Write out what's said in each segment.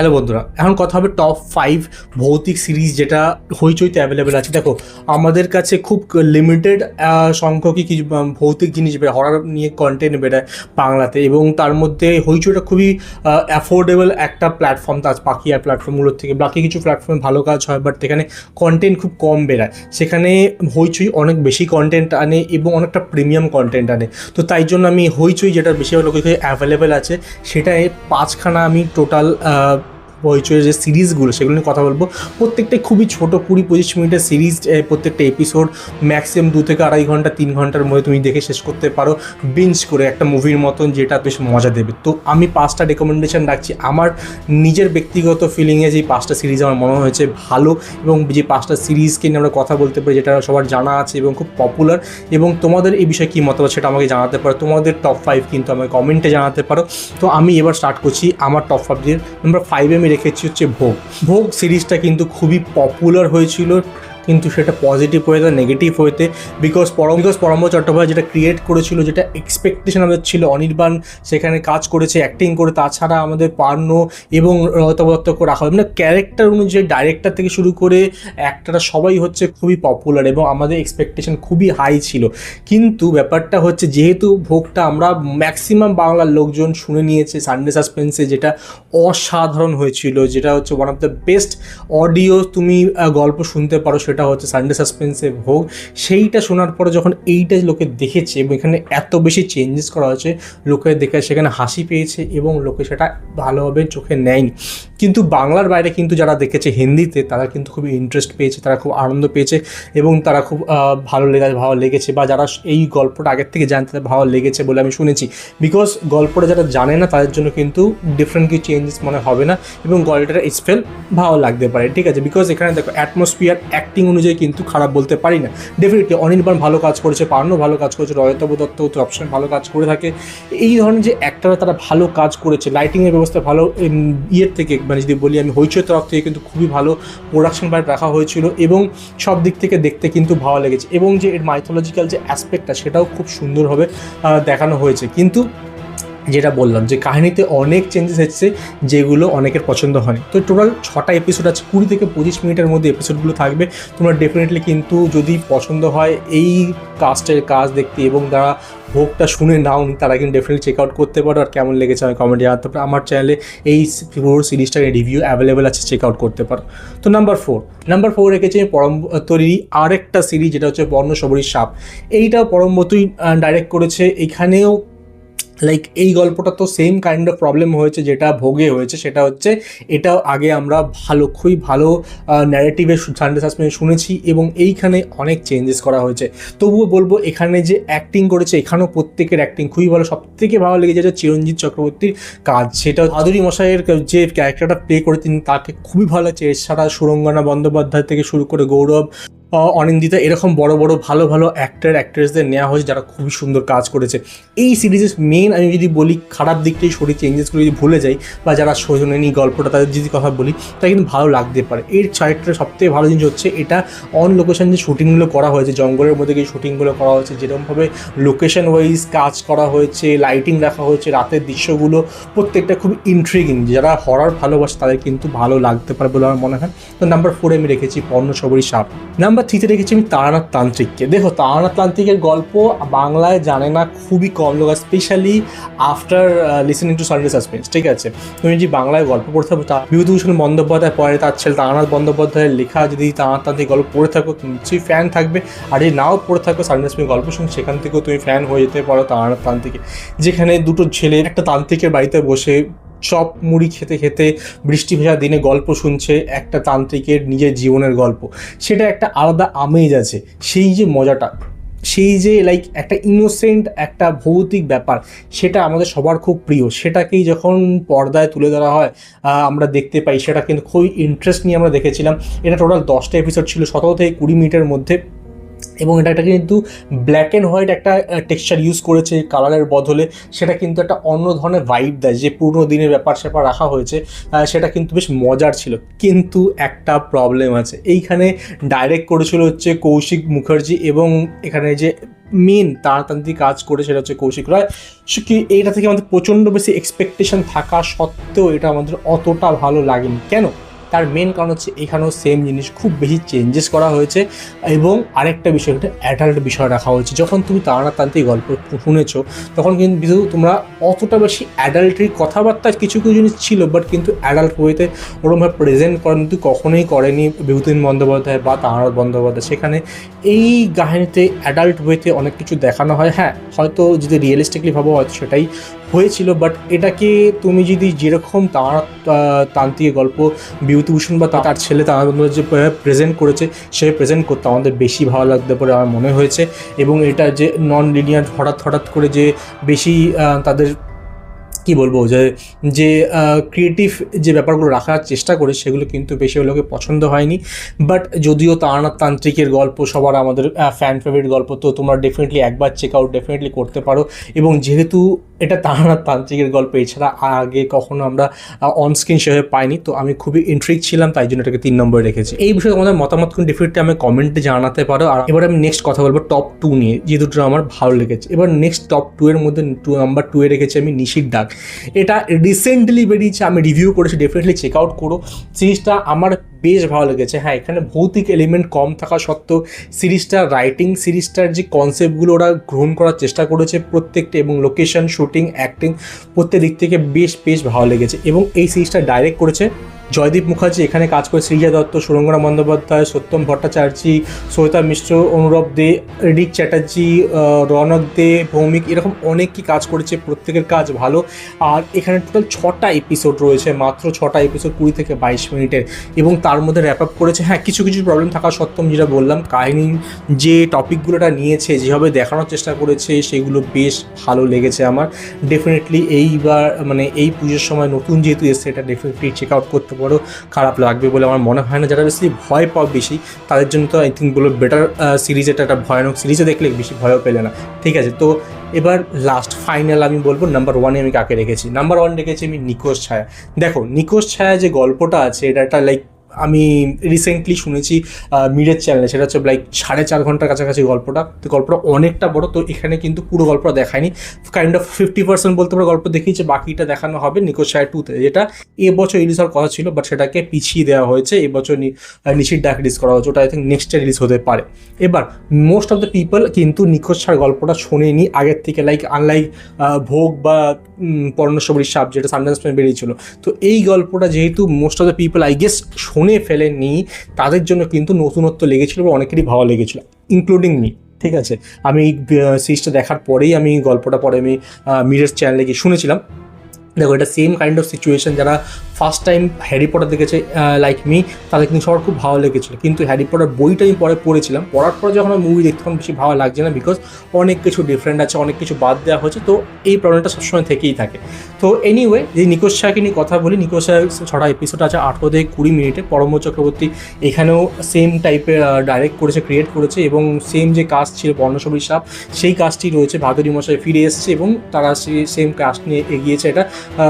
Hello বন্ধুরা, এখন কথা হবে টপ ফাইভ ভৌতিক সিরিজ যেটা হইচইতে অ্যাভেলেবেল আছে। দেখো, আমাদের কাছে খুব লিমিটেড সংখ্যকই কিছু ভৌতিক জিনিস বেরোয় হরার নিয়ে কন্টেন্ট বেরোয় বাংলাতে এবং তার মধ্যে হইচইটা খুবই অ্যাফোর্ডেবল একটা প্ল্যাটফর্ম তার বাকি আর প্ল্যাটফর্মগুলোর থেকে। বাকি কিছু প্ল্যাটফর্মে ভালো কাজ হয় বাট এখানে কন্টেন্ট খুব কম বেরোয়। সেখানে হইচই অনেক বেশি কন্টেন্ট আনে এবং অনেকটা প্রিমিয়াম কন্টেন্ট আনে। তো তাই জন্য আমি হইচই যেটা বেশিরভাগ লোকের অ্যাভেলেবেল আছে। সেটাই পাঁচখানা আমি টোটাল হইচইয়ের যে সিরিজগুলো, সেগুলো নিয়ে কথা বলব। প্রত্যেকটাই খুবই ছোট, কুড়ি পঁচিশ মিনিটের সিরিজ প্রত্যেকটা এপিসোড ম্যাক্সিমাম দু থেকে আড়াই ঘণ্টা, তিন ঘণ্টার মধ্যে তুমি দেখে শেষ করতে পারো। বিঞ্জ করে একটা মুভির মতন যেটা বেশ মজা দেবে। তো আমি পাঁচটা রেকমেন্ডেশন রাখছি। আমার নিজের ব্যক্তিগত ফিলিংয়ে যে পাঁচটা সিরিজ আমার মনে হয়েছে ভালো এবং যে পাঁচটা সিরিজকে নিয়ে আমরা কথা বলতে পারি, যেটা সবার জানা আছে এবং খুব পপুলার এবং তোমাদের এই বিষয়ে কী মতামত সেটা আমাকে জানাতে পারো। তোমাদের টপ ফাইভ কিন্তু আমাকে কমেন্টে জানাতে পারো। তো আমি এবার স্টার্ট করছি। আমার টপ ফাইভ দিয়ে নাম্বার ফাইভে আমি রেখেছি হচ্ছে ভোগ। ভোগ সিরিজটা কিন্তু খুবই পপুলার হয়েছিল। কিন্তু সেটা পজিটিভ হয়েতে নেগেটিভ হয়েতে বিকজ পরম বিকজ পরম চট্টোপাধ্যায় যেটা ক্রিয়েট করেছিল, যেটা এক্সপেকটেশন আমাদের ছিল, অনির্বাণ সেখানে কাজ করেছে অ্যাক্টিং করে, তাছাড়া আমাদের পার্ন এবং রতবত্তক রাখা হয়। মানে ক্যারেক্টার অনুযায়ী ডাইরেক্টর থেকে শুরু করে অ্যাক্টাররা সবাই হচ্ছে খুবই পপুলার এবং আমাদের এক্সপেকটেশন খুবই হাই ছিল। কিন্তু ব্যাপারটা হচ্ছে যেহেতু ভোগটা আমরা ম্যাক্সিমাম বাংলার লোকজন শুনে নিয়েছে সানডে সাসপেন্সে যেটা অসাধারণ হয়েছিল, যেটা হচ্ছে one of the best audio তুমি গল্প শুনতে পারো সেটা হচ্ছে সানডে সাসপেন্সে ভোগ সেইটা শোনার পরে যখন এইটা লোকে দেখেছে এবং এখানে এত বেশি চেঞ্জেস করা হয়েছে, লোকে দেখে সেখানে হাসি পেয়েছে এবং লোকে সেটা ভালোভাবে চোখে নেয়নি। কিন্তু বাংলার বাইরে কিন্তু যারা দেখেছে হিন্দিতে, তারা কিন্তু খুবই ইন্টারেস্ট পেয়েছে, তারা খুব আনন্দ পেয়েছে এবং তারা খুব ভালো লেগে, ভালো লেগেছে বা যারা এই গল্পটা আগের থেকে জানতে তাদের ভালো লেগেছে বলে আমি শুনেছি। বিকজ গল্পটা যারা জানে না, তাদের জন্য কিন্তু ডিফারেন্ট কিছু চেঞ্জেস মনে হবে না এবং গল্পটার স্পেল ভালো লাগতে পারে, ঠিক আছে? বিকজ এখানে দেখো অ্যাটমসফিয়ার অ্যাক্টিং অনুযায়ী কিন্তু খারাপ বলতে পারি না। ডেফিনেটলি অনির্বাণ ভালো কাজ করেছে পার্নও ভালো কাজ করেছে, রয়তব দত্ত অপশন ভালো কাজ করে থাকে। এই ধরনের যে অ্যাক্টাররা তারা ভালো কাজ করেছে লাইটিংয়ের ব্যবস্থা ভালো ইয়ের থেকে মানে যদি বলি আমি হইচই তরফ থেকে কিন্তু খুবই ভালো প্রোডাকশন বাট রাখা হয়েছিল এবং সব দিক থেকে দেখতে কিন্তু ভালো লেগেছে এবং যে এর মাইথোলজিক্যাল যে অ্যাসপেক্টটা সেটাও খুব সুন্দরভাবে দেখানো হয়েছে। কিন্তু যেটা বললাম যে কাহিনীতে অনেক চেঞ্জেস এসেছে যেগুলো অনেকের পছন্দ হয় তো টোটাল ছটা এপিসোড আছে, কুড়ি থেকে পঁচিশ মিনিটের মধ্যে এপিসোডগুলো থাকবে। তোমরা ডেফিনেটলি কিন্তু যদি পছন্দ হয় এই কাস্টের কাজ দেখতে এবং তারা ভোগটা শুনে নাও তারা কিন্তু ডেফিনেটলি চেক আউট করতে পারো। আর কেমন লেগেছে আমি কমেন্টে জানাতে পারো। আমার চ্যানেলে এই পুরো সিরিজটার রিভিউ অ্যাভেলেবেল আছে চেক আউট করতে পারো। তো নাম্বার ফোর নাম্বার ফোর রেখেছি আমি পরম তৈরি আরেকটা সিরিজ যেটা হচ্ছে বর্ণ সবরী সাপ। এইটাও পরমতই ডাইরেক্ট করেছে। এখানেও লাইক এই গল্পটা তো সেম কাইন্ড অফ প্রবলেম হয়েছে যেটা ভোগে হয়েছে, সেটা হচ্ছে এটাও আগে আমরা ভালো, খুবই ভালো ন্যারেটিভের সানডে সাসপেন্স শুনেছি এবং এইখানে অনেক চেঞ্জেস করা হয়েছে। তবুও বলব এখানে যে অ্যাক্টিং করেছে, এখানেও প্রত্যেকের অ্যাক্টিং খুবই ভালো। সব থেকে ভালো লেগেছে যেটা চিরঞ্জিত চক্রবর্তীর কাজ। সেটা আদুরি মশাইয়ের যে ক্যারেক্টারটা প্লে করে তিনি তাকে খুবই ভালো লাগছে। এছাড়া সুরঙ্গনা বন্দ্যোপাধ্যায় থেকে শুরু করে গৌরব। অনিন্দিতা এরকম বড় বড় ভালো ভালো অ্যাক্টার অ্যাক্ট্রেসদের নেওয়া হয়েছে যারা খুবই সুন্দর কাজ করেছে। এই সিরিজের মেন আমি যদি বলি, খারাপ দিকটাই শরীর চেঞ্জেসগুলো যদি ভুলে যাই বা যারা শোনেনি গল্পটা তাদের যদি কথা বলি, তা কিন্তু ভালো লাগতে পারে। এর চারিটা সবথেকে ভালো জিনিস হচ্ছে এটা অন লোকেশন যে শুটিংগুলো করা হয়েছে, জঙ্গলের মধ্যে গিয়ে শুটিংগুলো করা হয়েছে, যেরকমভাবে লোকেশন ওয়াইজ কাজ করা হয়েছে লাইটিং রাখা হয়েছে, রাতের দৃশ্যগুলো প্রত্যেকটা খুব ইন্ট্রিগিং যারা হরার ভালোবাসে তাদের কিন্তু ভালো লাগতে পারে বলে আমার মনে হয়। তো নাম্বার ফোরে আমি রেখেছি পর্ণ সবরী সাপ। নাম্বার থ্রিতে রেখেছি আমি তারানাথ তান্ত্রিককে। দেখো, তারানাথ তান্ত্রিকের গল্প বাংলায় জানে না, খুবই কম লোক specially after listening to Sunday Suspense ঠিক আছে? তুমি যদি বাংলায় গল্প পড়তে থাকো, তা বিভূতিভূষণ বন্দ্যোপাধ্যায় পরে তার ছেলে তারানাথ বন্দ্যোপাধ্যায়ের লেখা যদি তারানাথ তান্ত্রিক গল্প পড়ে থাকো, নিশ্চয়ই ফ্যান থাকবে। আর যদি নাও পড়ে থাকো সানডে সাসপেন্স গল্প শুনে, সেখান থেকেও তুমি ফ্যান হয়ে যেতে পারো তারানাথ তান্ত্রিকে। যেখানে দুটো ছেলে একটা তান্ত্রিকের বাড়িতে বসে চপ মুড়ি খেতে খেতে বৃষ্টি ভেজা দিনে গল্প শুনছে একটা তান্ত্রিকের নিজের জীবনের গল্প। সেটা একটা আলাদা আমেজ আছে। সেই যে মজাটা, সেই যে লাইক একটা ইনোসেন্ট একটা ভৌতিক ব্যাপার, সেটা আমাদের সবার খুব প্রিয়। সেটাকেই যখন পর্দায় তুলে ধরা হয় আমরা দেখতে পাই, সেটা কিন্তু খুবই ইন্টারেস্ট নিয়ে আমরা দেখেছিলাম। এটা টোটাল দশটা এপিসোড ছিল, সতেরো থেকে কুড়ি মিনিটের মধ্যে। এবং এটা একটা কিন্তু ব্ল্যাক অ্যান্ড হোয়াইট একটা টেক্সচার ইউজ করেছে কালারের বদলে। সেটা কিন্তু একটা অন্য ধরনের ভাইব দেয়, যে পুরনো দিনের ব্যাপার স্যাপার রাখা হয়েছে সেটা কিন্তু বেশ মজার ছিল। কিন্তু একটা প্রবলেম আছে। এইখানে ডাইরেক্ট করেছিল হচ্ছে কৌশিক মুখার্জি এবং এখানে যে মেন তাড়াতাড়ি কাজ করে সেটা হচ্ছে কৌশিক রায়। কি এইটা থেকে আমাদের প্রচণ্ড বেশি এক্সপেকটেশন থাকা সত্ত্বেও এটা আমাদের অতটা ভালো লাগেনি। কেন? তার মেন কারণ হচ্ছে এখানেও সেম জিনিস, খুব বেশি চেঞ্জেস করা হয়েছে এবং আরেকটা বিষয় একটা অ্যাডাল্ট বিষয় রাখা হয়েছে। যখন তুমি তাড়াতাড়ি গল্প শুনেছ, তখন কিন্তু তোমরা অতটা বেশি অ্যাডাল্টরি কথাবার্তা কিছু কিছু জিনিস ছিল বাট কিন্তু অ্যাডাল্ট ওয়েতে ওরমভাবে প্রেজেন্ট করেন কিন্তু কখনোই করেনি বিভূতিন বন্দ্যোপাধ্যায় বা তাঁরানাথ বন্দ্যোপাধ্যায়। সেখানে এই কাহিনীতে অ্যাডাল্ট ওয়েতে অনেক কিছু দেখানো হয়। হ্যাঁ হয়তো যদি রিয়েলিস্টিকলি ভাবো, হয়তো সেটাই হয়েছিল বাট এটাকে তুমি যদি যেরকম তাঁর তান্ত্রিক গল্প, বিভূতিভূষণ বা তার ছেলে তাঁর যে প্রেজেন্ট করেছে, সে প্রেজেন্ট করতে আমাদের বেশি ভালো লাগতে পারে আমার মনে হয়েছে। এবং এটা যে নন লিনিয়ার হঠাৎ হঠাৎ করে যে বেশি তাদের, কি বলব, যে যে ক্রিয়েটিভ যে ব্যাপারগুলো রাখার চেষ্টা করে, সেগুলো কিন্তু বেশি লোকে পছন্দ হয়নি। বাট যদিও তারানাথ তান্ত্রিকের গল্প সবার আমাদের ফ্যান ফেভারিট গল্প, তো তোমরা ডেফিনেটলি একবার চেক আউট ডেফিনেটলি করতে পারো। এবং যেহেতু এটা তারানাথ তান্ত্রিকের গল্প, এছাড়া আগে কখনো আমরা অনস্ক্রিন সেভাবে পাইনি, তো আমি খুবই ইন্ট্রিক ছিলাম, তাই জন্য এটাকে তিন নম্বরে রেখেছি। এই বিষয়ে তোমাদের মতামত কিন্তু ডেফিনেটলি আমি কমেন্টে জানাতে পারো, আর এবার আমি নেক্সট কথা বলব টপ টু নিয়ে, যে দুটো আমার ভালো লেগেছে। এবার নেক্সট টপ টু এর মধ্যে টু নাম্বার টু এ রেখেছি আমি নিশির ডাক। এটা রিসেন্টলি বেরিয়েছে, আমি রিভিউ করেছি ডেফিনেটলি চেক আউট করো। সিরিজটা আমার বেশ ভালো লেগেছে। হ্যাঁ এখানে ভৌতিক এলিমেন্ট কম থাকা সত্ত্বেও সিরিজটার রাইটিং সিরিজটার যে কনসেপ্টগুলো ওরা গ্রহণ করার চেষ্টা করেছে প্রত্যেকটা এবং লোকেশন শুটিং অ্যাক্টিং প্রত্যেক দিক থেকে বেশ বেশ ভালো লেগেছে এবং এই সিরিজটা ডাইরেক্ট করেছে জয়দীপ মুখার্জি, এখানে কাজ করে শ্রীজা দত্ত, সুরঙ্গনা বন্দ্যোপাধ্যায়, সত্যম ভট্টাচার্যী সৈতা মিশ্র অনুরব দে রিক চ্যাটার্জি রনক দে, ভৌমিক, এরকম অনেক কি কাজ করেছে, প্রত্যেকের কাজ ভালো। আর এখানে টোটাল ছটা এপিসোড রয়েছে, মাত্র ছটা এপিসোড কুড়ি থেকে বাইশ মিনিটের। এবং তার মধ্যে র্যাপ আপ করেছে হ্যাঁ কিছু কিছু প্রবলেম থাকা সত্ত্বেও যেটা বললাম কাহিনীর যে টপিকগুলোটা নিয়েছে, যেভাবে দেখানোর চেষ্টা করেছে, সেগুলো বেশ ভালো লেগেছে আমার। ডেফিনেটলি এইবার মানে এই পুজোর সময় নতুন যেহেতু এসছে, এটা ডেফিনেটলি চেক আউট করতে পারো খারাপ লাগবে বলে আমার মনে হয় না। যারা বেশি ভয় পাও বেশি, তাদের জন্য তো আই থিঙ্ক বলো বেটার সিরিজ এটা একটা ভয়ানক সিরিজে দেখলে বেশি ভয়ও পেলে না। ঠিক আছে, তো এবার লাস্ট ফাইনাল আমি বলব নাম্বার ওয়ানে আমি কাকে রেখেছি? নাম্বার ওয়ান রেখেছি আমি নিকোষ ছায়া। দেখো নিকোষ ছায়া যে গল্পটা আছে, এটা একটা লাইক আমি রিসেন্টলি শুনেছি মিরের চ্যানেলে সেটা হচ্ছে লাইক সাড়ে চার ঘণ্টার কাছাকাছি গল্পটা। তো গল্পটা অনেকটা বড়, তো এখানে কিন্তু পুরো গল্পটা দেখায়নি। কাইন্ড অফ ফিফটি পার্সেন্ট বলতে পারো, গল্প দেখিয়েছে, বাকিটা দেখানো হবে নিকোষ ছায়া টুতে যেটা এবছর রিলিজ হওয়ার কথা ছিল বাট সেটাকে পিছিয়ে দেওয়া হয়েছে এবছর নিশির ডাক রিলিজ করা হয়েছে, ওটা আই থিঙ্ক নেক্সট রিলিজ হতে পারে। এবার মোস্ট অফ দ্য পিপল কিন্তু নিখোঁজ ছাড় গল্পটা শোনেনি, আগের থেকে লাইক আনলাইক ভোগ বা পর্ণসবরীর সাপ, যেটা সানডেন্স বেরিয়েছিল। তো এই গল্পটা যেহেতু most of the people I guess শুনে ফেলেনি, তাদের জন্য কিন্তু নতুনত্ব লেগেছিলো বা অনেকেরই ভালো লেগেছিলো ইনক্লুডিং মি ঠিক আছে? আমি সিরিজটা দেখার পরেই আমি গল্পটা পরে আমি মিরের চ্যানেলে গিয়ে শুনেছিলাম। দেখো, এটা সেম কাইন্ড অফ সিচুয়েশন যারা ফার্স্ট টাইম হ্যারি পটার দেখেছে লাইক মি তাদের কিন্তু সবার খুব ভালো লেগেছিলো। কিন্তু হ্যারি পটার বইটা আমি পরে পড়েছিলাম। পড়ার পরে যখন আমি মুভি দেখতে তখন বেশি ভালো লাগছে না বিকজ অনেক কিছু ডিফারেন্ট আছে, অনেক কিছু বাদ দেওয়া হয়েছে। তো এই প্রবলেমটা সবসময় থেকেই থাকে। তো এনিওয়ে যে নিকোষ শাহকে নিয়ে কথা বলি নিকোষ শাহ ছটা এপিসোড আছে আঠেরো থেকে কুড়ি মিনিটে। পরম চক্রবর্তী এখানেও সেম টাইপের ডাইরেক্ট করেছে ক্রিয়েট করেছে এবং সেম যে কাজ ছিল বর্ণসবরী সাপ, সেই কাজটি রয়েছে ভাদুরী মশাই ফিরে এসেছে এবং তারা সেই সেম কাজ নিয়ে এগিয়েছে। এটা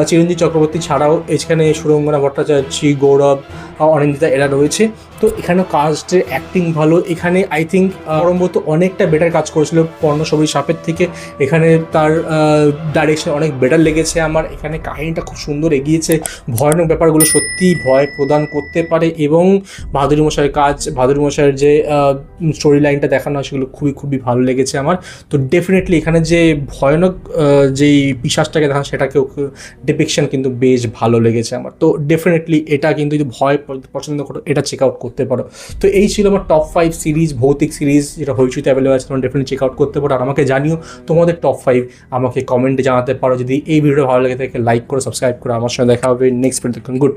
চিরঞ্জিত চক্রবর্তী ছাড়াও এখানে সুরঙ্গনা ভট্টাচার্য গৌরব অনিন্দিতা এরা রয়েছে। তো এখানেও কাস্টের অ্যাক্টিং ভালো। এখানে আই থিঙ্ক পরম্বত অনেকটা বেটার কাজ করেছিল পর্ণসবরী সাপের থেকে। এখানে তার ডাইরেকশন অনেক বেটার লেগেছে আমার। এখানে কাহিনীটা খুব সুন্দর এগিয়েছে। ভয়ানক ব্যাপারগুলো সত্যিই ভয় প্রদান করতে পারে এবং ভাদুরী মশাইয়ের কাজ ভাদুরী মশাইয়ের যে স্টোরি লাইনটা দেখানো হয় সেগুলো খুবই খুবই ভালো লেগেছে আমার। তো ডেফিনেটলি এখানে যে ভয়ানক যেই পিসাসটাকে দেখানো সেটাকেও ডিপিকশন কিন্তু বেশ ভালো লেগেছে আমার। তো ডেফিনেটলি এটা কিন্তু ভয় পছন্দ করো এটা চেক আউট করতে পারো। তো এই ছিল আমার টপ ফাইভ সিরিজ ভৌতিক সিরিজ যেটা হইচুতে অ্যাভেলেবল আছে, তোমরা ডেফিনেটলি চেক আউট করতে পারো। আর আমাকে জানিও, তোমাদের টপ ফাইভ আমাকে কমেন্টে জানাতে পারো। যদি এই ভিডিও ভালো লাগে থাকে লাইক করে সাবস্ক্রাইব করে। আমার সঙ্গে দেখা হবে নেক্সট ভিডিও গুড